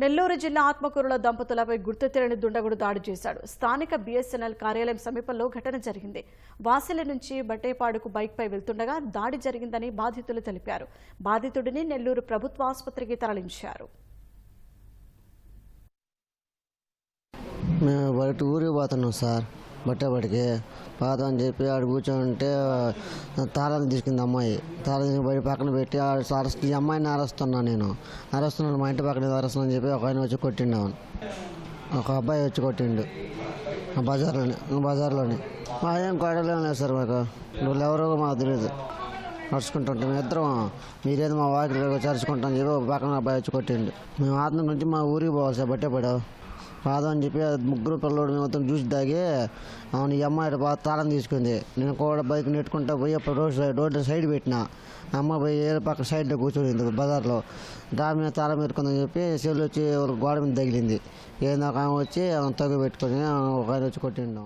నెల్లూరు జిల్లా ఆత్మకూరులో దంపతులపై గుర్తు తెలియని దుండగుడు దాడి చేశాడు. స్థానిక బీఎస్ఎన్ఎల్ కార్యాలయం సమీపంలో ఘటన జరిగింది. వాసిల నుంచి బట్టేపాడుకు బైక్పై వెళ్తుండగా దాడి జరిగిందని బాధితులు తెలిపారు. బాధితుడిని నెల్లూరు ప్రభుత్వ ఆసుపత్రికి తరలించారు. మేము బయట ఊరికి పోతున్నాం సార్. బట్టబడికి పాత అని చెప్పి ఆడ కూర్చోంటే తాళం తీసుకుంది అమ్మాయి. తాళం తీసుకుని బయట పక్కన పెట్టి అరెస్ట్ ఈ అమ్మాయిని అరెస్తున్నా నేను. అరెస్తున్నాను మా ఇంటి పక్కన అరెస్తున్నా అని చెప్పి ఒక ఆయన వచ్చి కొట్టిండు అవును ఒక అబ్బాయి వచ్చి కొట్టిండు. ఆ బజార్లోనే బజార్లోనే. మా ఏం కొడలేం లేదు సార్ మాకు. వీళ్ళు ఎవరో మాకు తెలియదు నడుచుకుంటుంటాం ఇద్దరం. మీరేదో మా వాకి చరుచుకుంటాం చెప్పి ఒక పక్కన అబ్బాయి వచ్చి కొట్టిండు. మేము ఆత్మ నుంచి మా ఊరికి పోవాలి సార్ బట్టే పడావు. పాదం అని చెప్పి అది ముగ్గురు పిల్లడు మొత్తం జ్యూస్ తాగి అవును ఈ అమ్మాయి బాగా తాళం తీసుకుంది. నేను కూడా బైక్ నెట్టుకుంటా పోయి అప్పుడు రోడ్ సైడ్ రోడ్డు సైడ్ పెట్టిన. అమ్మ పోయి ఏదో పక్క సైడ్లో కూర్చొని బజార్లో. దాని మీద తాళం పెట్టుకుందని చెప్పి సెల్ వచ్చి ఒక గోడ మీద తగిలింది. ఏదో ఒక ఆమె వచ్చి ఆమె తగ్గు పెట్టుకొని ఒక ఆయన వచ్చి కొట్టిండు.